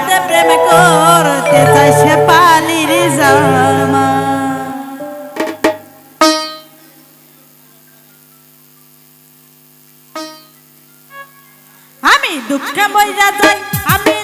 এই আমার সাথে প্রেম করতে চাই সে পালির জামা। আমি দুঃখে মইরা যাই আমি